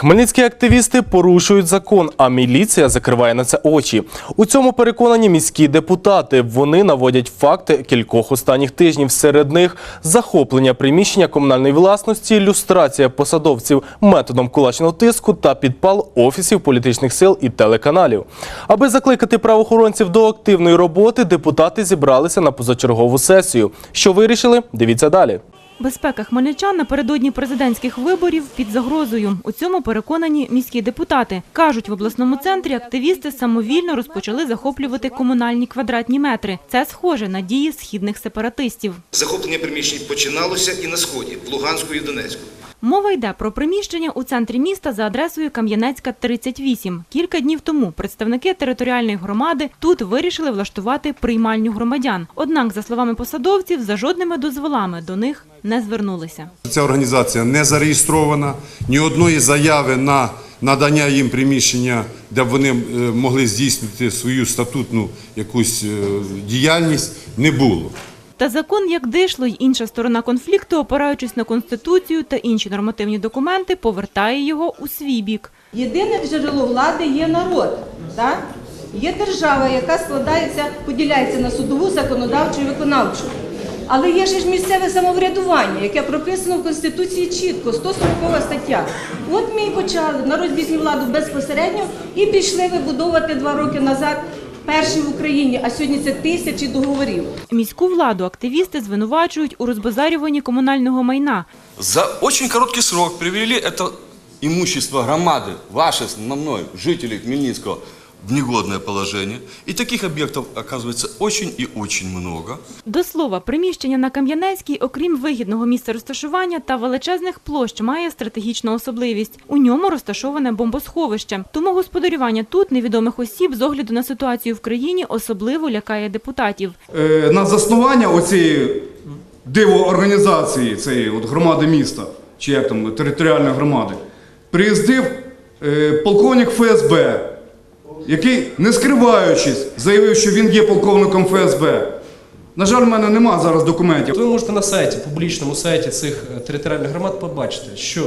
Хмельницькі активісти порушують закон, а міліція закриває на це очі. У цьому переконані міські депутати. Вони наводять факти кількох останніх тижнів. Серед них захоплення приміщення комунальної власності, люстрація посадовців методом кулачного тиску та підпал офісів політичних сил і телеканалів. Аби закликати правоохоронців до активної роботи, депутати зібралися на позачергову сесію. Що вирішили? Дивіться далі. Безпека хмельничан напередодні президентських виборів під загрозою. У цьому переконані міські депутати. Кажуть, в обласному центрі активісти самовільно розпочали захоплювати комунальні квадратні метри. Це схоже на дії східних сепаратистів. Захоплення приміщень починалося і на сході, в Луганську і Донецьку. Мова йде про приміщення у центрі міста за адресою Кам'янецька, 38. Кілька днів тому представники територіальної громади тут вирішили влаштувати приймальню громадян. Однак, за словами посадовців, за жодними дозволами до них не звернулися. Ця організація не зареєстрована, ні одної заяви на надання їм приміщення, де б вони е, могли здійснити свою статутну якусь е, діяльність, не було. Та закон як дишло й інша сторона конфлікту, опираючись на конституцію та інші нормативні документи, повертає його у свій бік. Єдине джерело влади є народ. Так? Є держава, яка складається, поділяється на судову, законодавчу і виконавчу. Але є ж місцеве самоврядування, яке прописано в Конституції чітко, 140 стаття. От ми і почали народ здійснює владу безпосередньо і пішли вибудовувати два роки назад перші в Україні, а сьогодні це тисячі договорів. Міську владу активісти звинувачують у розбазарюванні комунального майна. За очень короткий срок привели це імущество громади, ваше, на мною, жителі Хмельницкого, в негодное положение. И таких объектов оказывается очень и очень много. До слова, приміщення на Кам'янецькій, окрім вигідного місця розташування та величезних площ, має стратегічну особливість. У ньому розташоване бомбосховище. Тому господарювання тут невідомих осіб з огляду на ситуацію в країні особливо лякає депутатів. Е, на заснування оцієї дивоорганізації, цієї от громади міста, чи як там, територіальної громади, приїздив е, полковник ФСБ, який, не скриваючись, заявив, що він є полковником ФСБ. На жаль, в мене нема зараз документів. Ви можете на сайті, публічному сайті цих е, територіальних громад побачити, що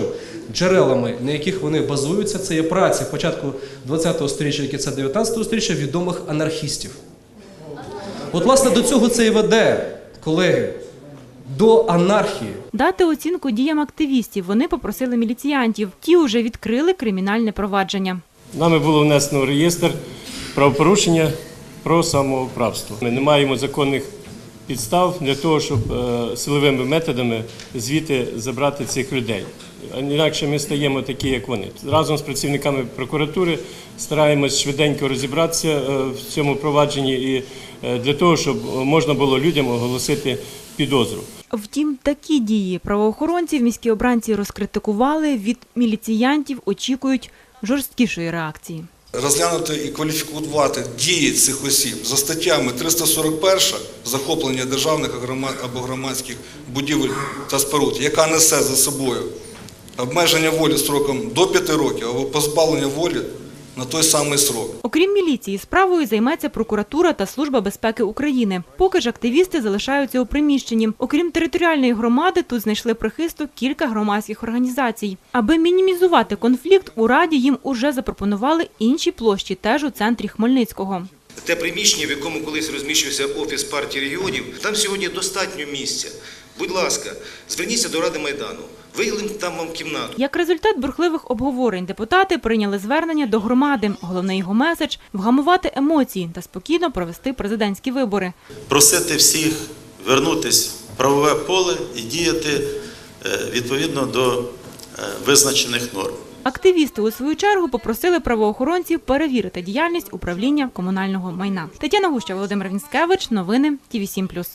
джерелами, на яких вони базуються, це є праці початку 20-го сторіччя, які це 19-го сторіччя відомих анархістів. От, власне, до цього це і веде, колеги, до анархії. Дати оцінку діям активістів вони попросили міліціянтів. Ті вже відкрили кримінальне провадження. Нами було внесено в реєстр правопорушення про самоуправство. Ми не маємо законних підстав для того, щоб е, силовими методами звідти забрати цих людей. Інакше ми стаємо такі, як вони. Разом з працівниками прокуратури стараємось швиденько розібратися е, в цьому провадженні і е, для того, щоб можна було людям оголосити підозру. Втім, такі дії правоохоронців міські обранці розкритикували. Від міліціянтів очікують жорсткішої реакції. Розглянути і кваліфікувати дії цих осіб за статтями 341 захоплення державних або громадських будівель та споруд, яка несе за собою обмеження волі строком до 5 років або позбавлення волі на той самий срок. Окрім міліції, справою займеться прокуратура та Служба безпеки України. Поки ж активісти залишаються у приміщенні. Окрім територіальної громади, тут знайшли прихисток кілька громадських організацій. Аби мінімізувати конфлікт, у раді їм уже запропонували інші площі, теж у центрі Хмельницького. Те приміщення, в якому колись розміщувався офіс партії регіонів, там сьогодні достатньо місця. Будь ласка, зверніться до Ради Майдану, виділимо там вам кімнату. Як результат бурхливих обговорень депутати прийняли звернення до громади. Головний його меседж – вгамувати емоції та спокійно провести президентські вибори. просити всіх вернутися в правове поле і діяти е, відповідно до е, визначених норм. Активісти у свою чергу попросили правоохоронців перевірити діяльність управління комунального майна. Тетяна Гуща, Володимир Вінськевич. Новини ТІВІ 7+.